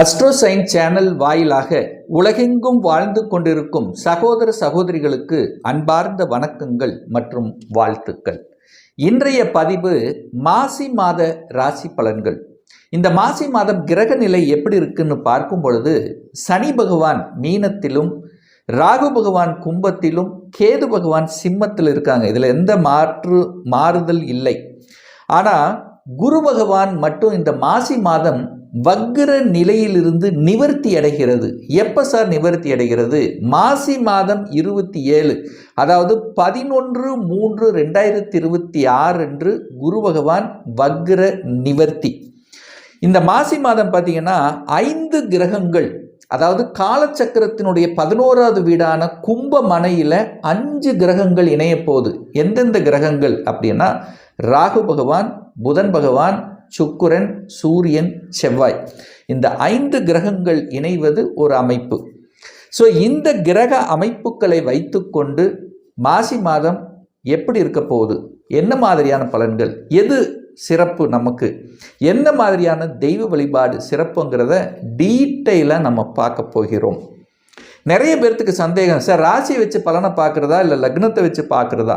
அஸ்ட்ரோசைன் channel வாயிலாக உலகெங்கும் வாழ்ந்து கொண்டிருக்கும் சகோதர சகோதரிகளுக்கு அன்பார்ந்த வணக்கங்கள் மற்றும் வாழ்த்துக்கள். இன்றைய பதிவு மாசி மாத ராசி பலன்கள். இந்த மாசி மாதம் கிரக நிலை எப்படி இருக்குன்னு பார்க்கும் பொழுது சனி பகவான் மீனத்திலும் ராகு பகவான் கும்பத்திலும் கேது பகவான் சிம்மத்தில் இருக்காங்க. இதில் எந்த மாற்று மாறுதல் இல்லை. ஆனால் குரு பகவான் மட்டும் இந்த மாசி மாதம் வக்ர நிலையிலிருந்து நிவர்த்தி அடைகிறது. எப்போ சார் நிவர்த்தி அடைகிறது? மாசி மாதம் இருபத்தி ஏழு. அதாவது பதினொன்று மூன்று ரெண்டாயிரத்தி இருபத்தி ஆறு அன்று குரு பகவான் வக்ர நிவர்த்தி. இந்த மாசி மாதம் பார்த்தீங்கன்னா ஐந்து கிரகங்கள் அதாவது காலச்சக்கரத்தினுடைய பதினோராவது வீடான கும்ப மனையில் அஞ்சு கிரகங்கள் இணைய போகுது. எந்தெந்த கிரகங்கள் அப்படின்னா ராகு பகவான் புதன் பகவான் சுக்கிரன் சூரியன் செவ்வாய். இந்த ஐந்து கிரகங்கள் இணைவது ஒரு அமைப்பு. ஸோ இந்த கிரக அமைப்புகளை வைத்துக்கொண்டு மாசி மாதம் எப்படி இருக்க போகுது? என்ன மாதிரியான பலன்கள்? எது சிறப்பு நமக்கு? என்ன மாதிரியான தெய்வ வழிபாடு சிறப்புங்கிறத டீட்டெயிலாக நம்ம பார்க்க போகிறோம். நிறைய பேர்த்துக்கு சந்தேகம் சார் ராசியை வச்சு பலனை பார்க்குறதா இல்லை லக்னத்தை வச்சு பார்க்குறதா?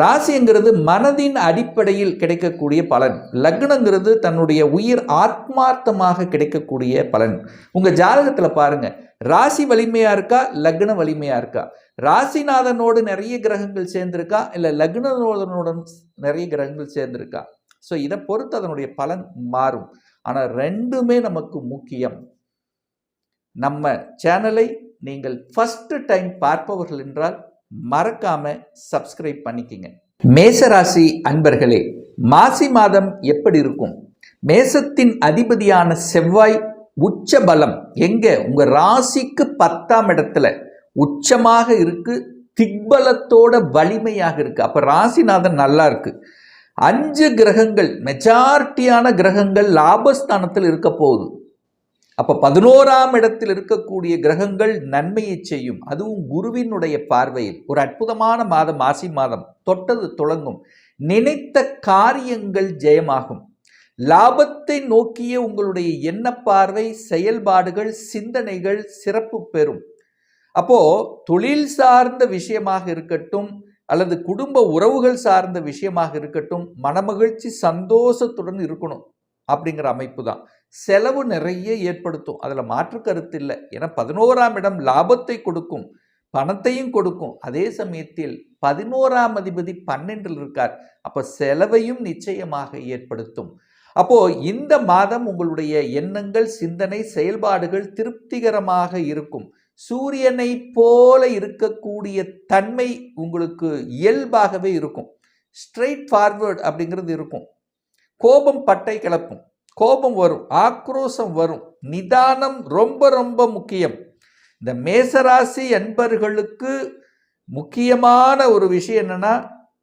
ராசிங்கிறது மனதின் அடிப்படையில் கிடைக்கக்கூடிய பலன். லக்னங்கிறது தன்னுடைய உயிர் ஆத்மார்த்தமாக கிடைக்கக்கூடிய பலன். உங்கள் ஜாதகத்தில் பாருங்கள் ராசி வலிமையாக இருக்கா? லக்ன வலிமையாக இருக்கா? ராசிநாதனோடு நிறைய கிரகங்கள் சேர்ந்திருக்கா? இல்லை லக்னநாதனுடன் நிறைய கிரகங்கள் சேர்ந்திருக்கா? ஸோ இதை பொறுத்து அதனுடைய பலன் மாறும். ஆனால் ரெண்டுமே நமக்கு முக்கியம். நம்ம சேனலை நீங்கள் ஃபஸ்ட்டு டைம் பார்ப்பவர்கள் என்றால் மறக்காம சப்ஸ்கிரைப் பண்ணிக்கிங்க. மேசராசி அன்பர்களே மாசி மாதம் எப்படி இருக்கும்? மேசத்தின் அதிபதியான செவ்வாய் உச்ச பலம் எங்க? உங்க ராசிக்கு பத்தாம் இடத்துல உச்சமாக இருக்கு திக்பலத்தோட வலிமையாக இருக்கு. அப்ப ராசிநாதன் நல்லா இருக்கு. அஞ்சு கிரகங்கள் மெஜாரிட்டியான கிரகங்கள் லாபஸ்தானத்தில் இருக்க போகுது. அப்போ பதினோராம் இடத்தில் இருக்கக்கூடிய கிரகங்கள் நன்மையை செய்யும். அதுவும் குருவினுடைய பார்வையில். ஒரு அற்புதமான மாதம் மாசி மாதம். தொட்டது தொடங்கும். நினைத்த காரியங்கள் ஜெயமாகும். லாபத்தை நோக்கிய உங்களுடைய எண்ண பார்வை செயல்பாடுகள் சிந்தனைகள் சிறப்பு பெறும். அப்போ தொழில் சார்ந்த விஷயமாக இருக்கட்டும் அல்லது குடும்ப உறவுகள் சார்ந்த விஷயமாக இருக்கட்டும் மனமகிழ்ச்சி சந்தோஷத்துடன் இருக்கணும். அப்படிங்கிற அமைப்பு தான். செலவு நிறைய ஏற்படுத்தும். அதில் மாற்று கருத்து இல்லை. ஏன்னா பதினோராம் இடம் லாபத்தை கொடுக்கும் பணத்தையும் கொடுக்கும். அதே சமயத்தில் பதினோராம் அதிபதி பன்னெண்டில் இருக்கார். அப்போ செலவையும் நிச்சயமாக ஏற்படுத்தும். அப்போ இந்த மாதம் உங்களுடைய எண்ணங்கள் சிந்தனை செயல்பாடுகள் திருப்திகரமாக இருக்கும். சூரியனை போல இருக்கக்கூடிய தன்மை உங்களுக்கு இயல்பாகவே இருக்கும். ஸ்ட்ரெயிட் ஃபார்வேர்டு அப்படிங்கிறது இருக்கும். கோபம் பட்டை கிளப்பும். கோபம் வரும் ஆக்ரோஷம் வரும். நிதானம் ரொம்ப ரொம்ப முக்கியம். இந்த மேசராசி அன்பர்களுக்கு முக்கியமான ஒரு விஷயம் என்னன்னா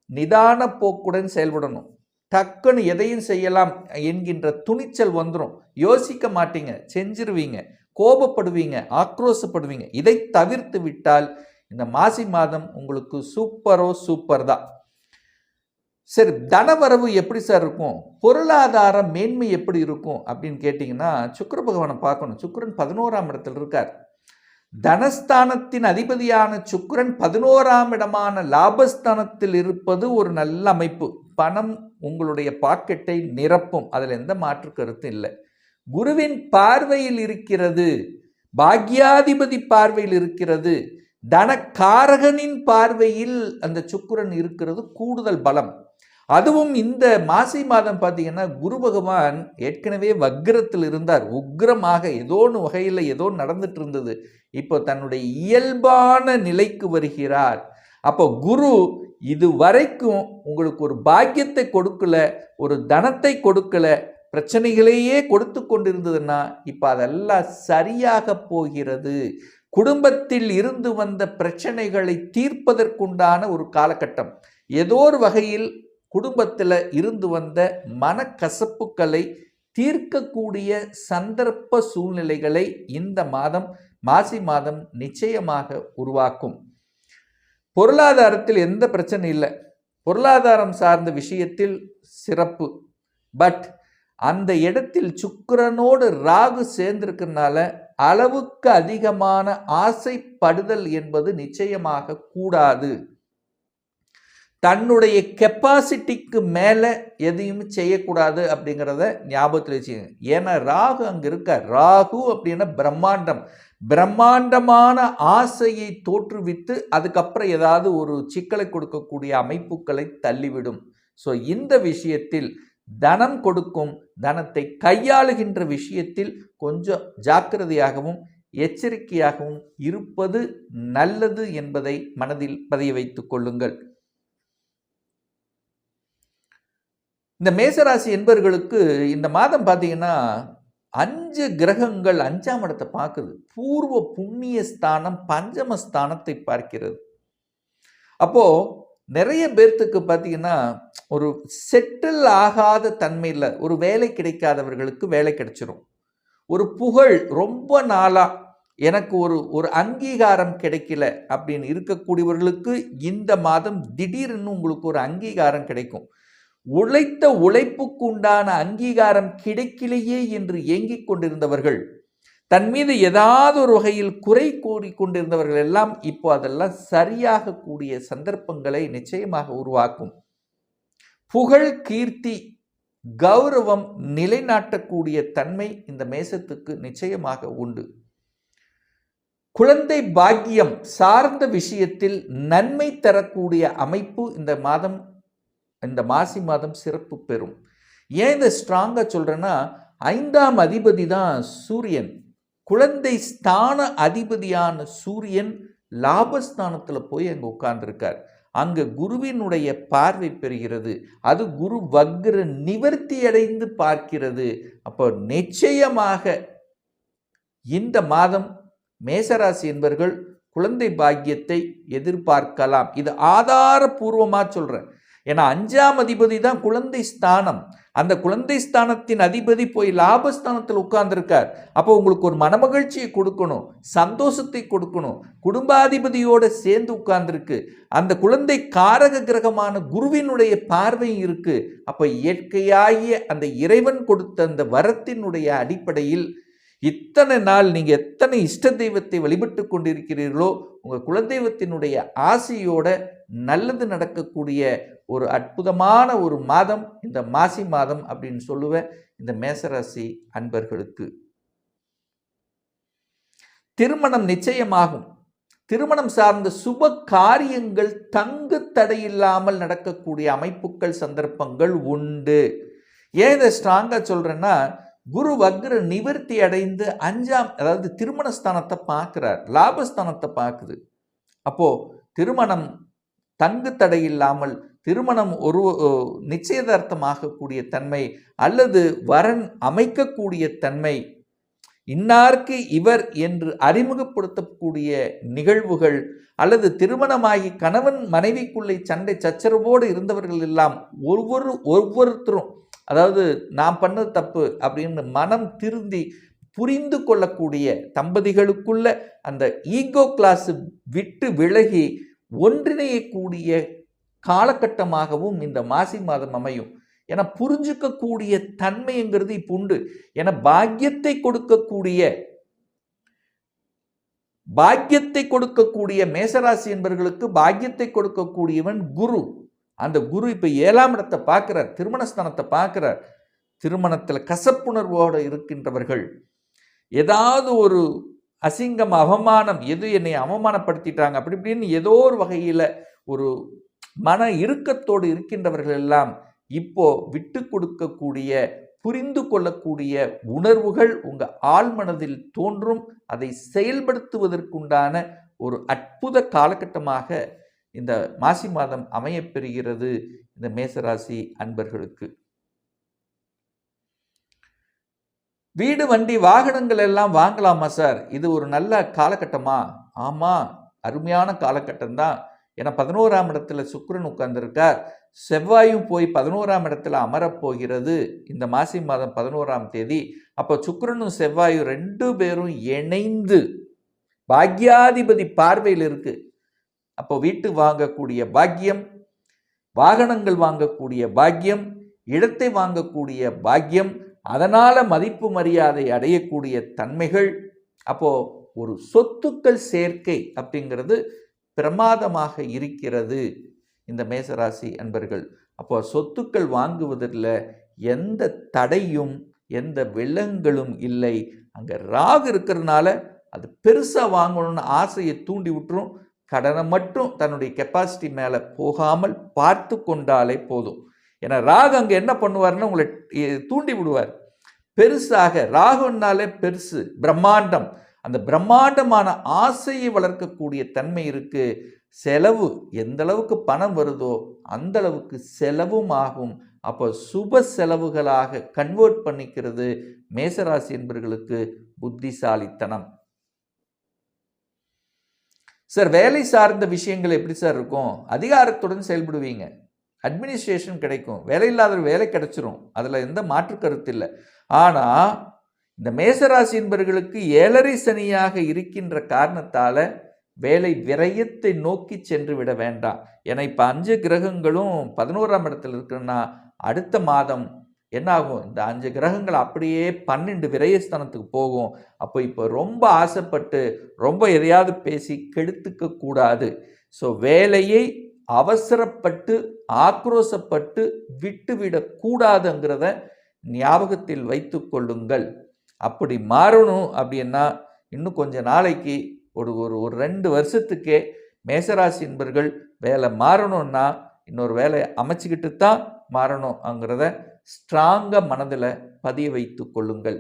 நிதான போக்குடன் செயல்படணும். டக்குன்னு எதையும் செய்யலாம் என்கின்ற துணிச்சல் வந்துடும் யோசிக்க மாட்டீங்க செஞ்சிருவீங்க கோபப்படுவீங்க ஆக்ரோஷப்படுவீங்க இதை தவிர்த்து விட்டால் இந்த மாசி மாதம் உங்களுக்கு சூப்பரோ சூப்பர் தான் சரி தனவரவு எப்படி சார் இருக்கும்? பொருளாதார மேன்மை எப்படி இருக்கும் அப்படின்னு கேட்டிங்கன்னா சுக்கர பகவானை பார்க்கணும். சுக்கரன் பதினோராம் இடத்தில் இருக்கார். தனஸ்தானத்தின் அதிபதியான சுக்கரன் பதினோராம் இடமான லாபஸ்தானத்தில் இருப்பது ஒரு நல்ல அமைப்பு. பணம் உங்களுடைய பாக்கெட்டை நிரப்பும். அதில் எந்த மாற்று கருத்து இல்லை. குருவின் பார்வையில் இருக்கிறது பாக்யாதிபதி பார்வையில் இருக்கிறது தனக்காரகனின் பார்வையில் அந்த சுக்குரன் இருக்கிறது கூடுதல் பலம். அதுவும் இந்த மாசி மாதம் பார்த்தீங்கன்னா குரு பகவான் ஏற்கனவே வக்ரத்தில் இருந்தார். உக்ரமாக ஏதோ ஒன்று வகையில் ஏதோ நடந்துட்டு இருந்தது. இப்போ தன்னுடைய இயல்பான நிலைக்கு வருகிறார். அப்போ குரு இது வரைக்கும் உங்களுக்கு ஒரு பாக்கியத்தை கொடுக்கல ஒரு தனத்தை கொடுக்கல பிரச்சனைகளையே கொடுத்து கொண்டிருந்ததுன்னா இப்போ அதெல்லாம் சரியாக போகிறது. குடும்பத்தில் இருந்து வந்த பிரச்சனைகளை தீர்ப்பதற்குண்டான ஒரு காலகட்டம். ஏதோ ஒரு வகையில் குடும்பத்தில் இருந்து வந்த மனக்கசப்புகளை தீர்க்கக்கூடிய சந்தர்ப்ப சூழ்நிலைகளை இந்த மாதம் மாசி மாதம் நிச்சயமாக உருவாக்கும். பொருளாதாரத்தில் எந்த பிரச்சனை இல்லை. பொருளாதாரம் சார்ந்த விஷயத்தில் சிறப்பு. பட் அந்த இடத்தில் சுக்கரனோடு ராகு சேர்ந்திருக்கிறதுனால அளவுக்கு அதிகமான ஆசைப்படுதல் என்பது நிச்சயமாக கூடாது. தன்னுடைய கெப்பாசிட்டிக்கு மேலே எதையும் செய்யக்கூடாது அப்படிங்கிறத ஞாபகத்தில் வச்சுக்கோங்க. ஏன்னா ராகு அங்கே இருக்க ராகு அப்படின்னா பிரம்மாண்டம். பிரம்மாண்டமான ஆசையை தோற்றுவித்து அதுக்கப்புறம் ஏதாவது ஒரு சிக்கலை கொடுக்கக்கூடிய அமைப்புகளை தள்ளிவிடும். ஸோ இந்த விஷயத்தில் தனம் கொடுக்கும் தனத்தை கையாளுகின்ற விஷயத்தில் கொஞ்சம் ஜாக்கிரதையாகவும் எச்சரிக்கையாகவும் இருப்பது நல்லது என்பதை மனதில் பதிய வைத்துக் கொள்ளுங்கள். இந்த மேசராசி என்பவர்களுக்கு இந்த மாதம் பார்த்தீங்கன்னா அஞ்சு கிரகங்கள் அஞ்சாம் இடத்தை பார்க்குது. பூர்வ புண்ணிய ஸ்தானம் பஞ்சம ஸ்தானத்தை பார்க்கிறது. அப்போ நிறைய பேர்த்துக்கு பார்த்தீங்கன்னா ஒரு செட்டில் ஆகாத தன்மையில் ஒரு வேலை கிடைக்காதவர்களுக்கு வேலை கிடைச்சிரும். ஒரு புகழ் ரொம்ப நாளாக எனக்கு ஒரு ஒரு அங்கீகாரம் கிடைக்கல அப்படின்னு இருக்கக்கூடியவர்களுக்கு இந்த மாதம் திடீர்னு உங்களுக்கு ஒரு அங்கீகாரம் கிடைக்கும். உழைத்த உழைப்புக்கு உண்டான அங்கீகாரம் கிடைக்கலையே என்று ஏங்கிக் கொண்டிருந்தவர்கள் தன் மீது ஏதாவது ஒரு வகையில் குறை கூறிக்கொண்டிருந்தவர்கள் எல்லாம் இப்போ அதெல்லாம் சரியாக கூடிய சந்தர்ப்பங்களை நிச்சயமாக உருவாக்கும். புகழ் கீர்த்தி கௌரவம் நிலைநாட்டக்கூடிய தன்மை இந்த மேசத்துக்கு நிச்சயமாக உண்டு. குழந்தை பாக்கியம் சார்ந்த விஷயத்தில் நன்மை தரக்கூடிய அமைப்பு இந்த மாதம் இந்த மாசி மாதம் சிறப்பு பெறும். ஏன் இந்த ஸ்ட்ராங்காக சொல்கிறேன்னா ஐந்தாம் அதிபதி தான் சூரியன். குழந்தை ஸ்தான அதிபதியான சூரியன் லாபஸ்தானத்தில் போய் அங்கே உட்கார்ந்துருக்கார். அங்கே குருவினுடைய பார்வை பெறுகிறது. அது குரு வக்ர நிவர்த்தி அடைந்து பார்க்கிறது. அப்போ நிச்சயமாக இந்த மாதம் மேசராசி என்பவர்கள் குழந்தை பாக்கியத்தை எதிர்பார்க்கலாம். இது ஆதாரபூர்வமாக சொல்கிறேன் ஏன்னா அஞ்சாம் அதிபதி தான் குழந்தை ஸ்தானம். அந்த குழந்தை ஸ்தானத்தின் அதிபதி போய் லாபஸ்தானத்தில் உட்கார்ந்துருக்கார். அப்போ உங்களுக்கு ஒரு மனமகிழ்ச்சியை கொடுக்கணும் சந்தோஷத்தை கொடுக்கணும். குடும்பாதிபதியோடு சேர்ந்து உட்கார்ந்துருக்கு. அந்த குழந்தை காரக கிரகமான குருவினுடைய பார்வையும் இருக்கு. அப்போ இயற்கையாகிய அந்த இறைவன் கொடுத்த அந்த வரத்தினுடைய அடிப்படையில் இத்தனை நாள் நீங்கள் எத்தனை இஷ்ட தெய்வத்தை வழிபட்டு கொண்டிருக்கிறீர்களோ உங்கள் குலதெய்வத்தினுடைய ஆசையோட நல்லது நடக்கக்கூடிய ஒரு அற்புதமான ஒரு மாதம் இந்த மாசி மாதம் அப்படின்னு சொல்லுவேன் இந்த மேசராசி அன்பர்களுக்கு. திருமணம் நிச்சயமாகும். திருமணம் சார்ந்த சுப காரியங்கள் தங்கு தடையில்லாமல் நடக்கக்கூடிய அமைப்புகள் சந்தர்ப்பங்கள் உண்டு. ஏன் இதை ஸ்ட்ராங்காக சொல்கிறேன்னா குரு வக்ர நிவர்த்தி அடைந்து அஞ்சாம் அதாவது திருமணஸ்தானத்தை பார்க்குறார். லாபஸ்தானத்தை பார்க்குது. அப்போது திருமணம் தங்கு தடையில்லாமல் திருமணம் ஒரு நிச்சயதார்த்தமாகக்கூடிய தன்மை அல்லது வரன் அமைக்கக்கூடிய தன்மை. இன்னார்க்கு இவர் என்று அறிமுகப்படுத்தக்கூடிய நிகழ்வுகள் அல்லது திருமணமாகி கணவன் மனைவிக்குள்ளே சண்டை சச்சரவோடு இருந்தவர்கள் எல்லாம் ஒவ்வொரு ஒவ்வொருத்தரும் அதாவது நான் பண்ணது தப்பு அப்படின்னு மனம் திருந்தி புரிந்து கொள்ளக்கூடிய தம்பதிகளுக்குள்ள அந்த ஈகோ கிளாஸ் விட்டு விலகி ஒன்றிணையக்கூடிய காலகட்டமாகவும் இந்த மாசி மாதம் அமையும். ஏன்னா புரிஞ்சுக்கக்கூடிய தன்மைங்கிறது இப்போ உண்டு. ஏன்னா பாக்கியத்தை கொடுக்கக்கூடிய பாக்கியத்தை கொடுக்கக்கூடிய மேசராசி என்பவர்களுக்கு பாக்கியத்தை கொடுக்கக்கூடியவன் குரு. அந்த குரு இப்போ ஏழாம் இடத்தை பார்க்குறார் திருமணஸ்தானத்தை பார்க்குறார். திருமணத்தில் கசப்புணர்வோடு இருக்கின்றவர்கள். ஏதாவது ஒரு அசிங்கம் அவமானம் எது என்னை அவமானப்படுத்திட்டாங்க அப்படி இப்படின்னு ஏதோ ஒரு வகையில் ஒரு மன இறுக்கத்தோடு இருக்கின்றவர்கள் எல்லாம் இப்போ விட்டு கொடுக்கக்கூடிய புரிந்து கொள்ளக்கூடிய உணர்வுகள் உங்கள் ஆழ்மனதில் தோன்றும். அதை செயல்படுத்துவதற்குண்டான ஒரு அற்புத காலகட்டமாக இந்த மாசி மாதம் அமையப்பெறுகிறது இந்த மேசராசி அன்பர்களுக்கு. வீடு வண்டி வாகனங்கள் எல்லாம் வாங்கலாமா சார்? இது ஒரு நல்ல காலகட்டமா? ஆமாம் அருமையான காலகட்டம்தான். ஏன்னா பதினோராம் இடத்துல சுக்கரன் உட்கார்ந்துருக்கார். செவ்வாயும் போய் பதினோராம் இடத்துல அமரப்போகிறது இந்த மாசி மாதம் பதினோராம் தேதி. அப்போ சுக்கரனும் செவ்வாயும் ரெண்டு பேரும் இணைந்து பாக்யாதிபதி பார்வையில் இருக்குது அப்போ வீட்டு வாங்கக்கூடிய பாக்கியம் வாகனங்கள் வாங்கக்கூடிய பாக்கியம் இடத்தை வாங்கக்கூடிய பாக்கியம் அதனால் மதிப்பு மரியாதை அடையக்கூடிய தன்மைகள் அப்போது ஒரு சொத்துக்கள் சேர்க்கை அப்படிங்கிறது பிரமாதமாக இருக்கிறது. இந்த மேசராசி அன்பர்கள் அப்போ சொத்துக்கள் வாங்குவதில் எந்த தடையும் எந்த விலங்களும் இல்லை. அங்கே ராகு இருக்கிறதுனால அது பெருசாக வாங்கணும்னு ஆசையை தூண்டி விட்டுரும். கடனை மட்டும் தன்னுடைய கெப்பாசிட்டி மேலே போகாமல் பார்த்து கொண்டாலே போதும். ஏன்னா ராகு அங்கே என்ன பண்ணுவார்னு உங்களை தூண்டி விடுவார். பெருசாக ராகுன்னாலே பெருசு பிரம்மாண்டம். அந்த பிரம்மாண்டமான ஆசையை வளர்க்கக்கூடிய தன்மை இருக்கு. செலவு எந்த அளவுக்கு பணம் வருதோ அந்த அளவுக்கு செலவும் ஆகும் அப்போ சுப செலவுகளாக கன்வெர்ட் பண்ணிக்கிறது மேசராசி என்பவர்களுக்கு புத்திசாலித்தனம். சார் வேலை சார்ந்த விஷயங்கள் எப்படி சார் இருக்கும்? அதிகாரத்துடன் செயல்படுவீங்க. அட்மினிஸ்ட்ரேஷன் கிடைக்கும். வேலை இல்லாத வேலை கிடைச்சிரும். அதில் எந்த மாற்று கருத்து இல்லை. ஆனால் இந்த மேசராசி என்பவர்களுக்கு ஏழரை சனியாக இருக்கின்ற காரணத்தால் வேலை விரயத்தை நோக்கி சென்று விட வேண்டாம். ஏன்னா இப்போ அஞ்சு கிரகங்களும் பதினோராம் இடத்துல இருக்குன்னா அடுத்த மாதம் என்ன ஆகும்? இந்த அஞ்சு கிரகங்கள் அப்படியே பன்னெண்டு விரயஸ்தானத்துக்கு போகும். அப்போ இப்போ ரொம்ப ஆசைப்பட்டு ரொம்ப எதையாவது பேசி கெடுத்துக்க கூடாது. ஸோ வேலையை அவசரப்பட்டு ஆக்ரோசப்பட்டு விட்டுவிடக்கூடாதுங்கிறத ஞாபகத்தில் வைத்து கொள்ளுங்கள். அப்படி மாறணும் அப்படின்னா இன்னும் கொஞ்ச நாளைக்கு ஒரு ஒரு ஒரு ரெண்டு வருஷத்துக்கே மேசராசி என்பர்கள் வேலை மாறணும்னா இன்னொரு வேலையை அமைச்சிக்கிட்டு தான் மாறணும்ங்கிறத ஸ்ட்ராங்காக மனதில் பதிய வைத்து கொள்ளுங்கள்.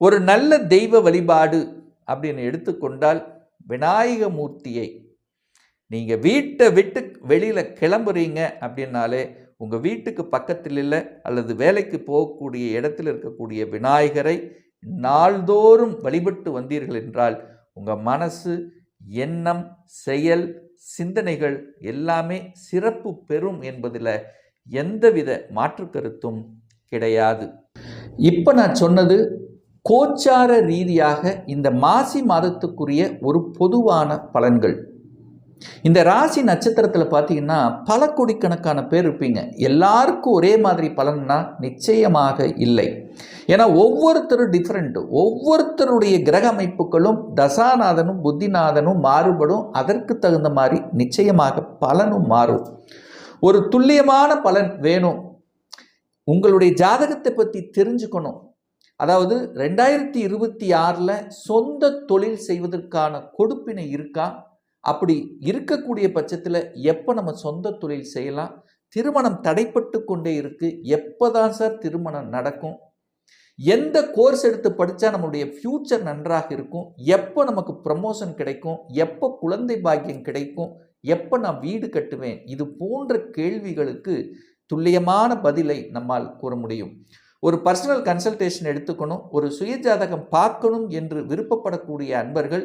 ஒரு நல்ல தெய்வ வழிபாடு அப்படின்னு எடுத்துக்கொண்டால் விநாயக மூர்த்தியை நீங்கள் வீட்டை விட்டு வெளியில் கிளம்புறீங்க அப்படின்னாலே உங்கள் வீட்டுக்கு பக்கத்தில் இல்லை அல்லது வேலைக்கு போகக்கூடிய இடத்தில் இருக்கக்கூடிய விநாயகரை நாள்தோறும் வழிபட்டு வந்தீர்கள் என்றால் உங்கள் மனசு எண்ணம் செயல் சிந்தனைகள் எல்லாமே சிறப்பு பெறும் என்பதில் எந்தவித மாற்று கருத்தும் கிடையாது. இப்போ நான் சொன்னது கோச்சார ரீதியாக இந்த மாசி மாதத்துக்குரிய ஒரு பொதுவான பலன்கள். இந்த ராசி நட்சத்திரத்தில் பார்த்தீங்கன்னா பல கோடிக்கணக்கான பேர் இருப்பீங்க. எல்லாருக்கும் ஒரே மாதிரி பலன்னா நிச்சயமாக இல்லை. ஏன்னா ஒவ்வொருத்தரும் டிஃப்ரெண்ட்டு ஒவ்வொருத்தருடைய கிரக அமைப்புகளும் தசாநாதனும் புத்திநாதனும் மாறுபடும். அதற்கு தகுந்த மாதிரி நிச்சயமாக பலனும் மாறும். ஒரு துல்லியமான பலன் வேணும். உங்களுடைய ஜாதகத்தை பற்றி தெரிஞ்சுக்கணும். அதாவது ரெண்டாயிரத்தி இருபத்தி ஆறில் சொந்த தொழில் செய்வதற்கான கொடுப்பினை இருக்கா? அப்படி இருக்கக்கூடிய பட்சத்தில் எப்போ நம்ம சொந்த தொழில் செய்யலாம்? திருமணம் தடைப்பட்டு கொண்டே இருக்குது எப்போ தான் சார் திருமணம் நடக்கும்? எந்த கோர்ஸ் எடுத்து படித்தா நம்மளுடைய ஃப்யூச்சர் நன்றாக இருக்கும்? எப்போ நமக்கு ப்ரமோஷன் கிடைக்கும்? எப்போ குழந்தை பாக்கியம் கிடைக்கும்? எப்போ நான் வீடு கட்டுவேன்? இது போன்ற கேள்விகளுக்கு துல்லியமான பதிலை நம்மால் கூற முடியும். ஒரு பர்சனல் கன்சல்டேஷன் எடுத்துக்கணும். ஒரு சுயஜாதகம் பார்க்கணும் என்று விருப்பப்படக்கூடிய அன்பர்கள்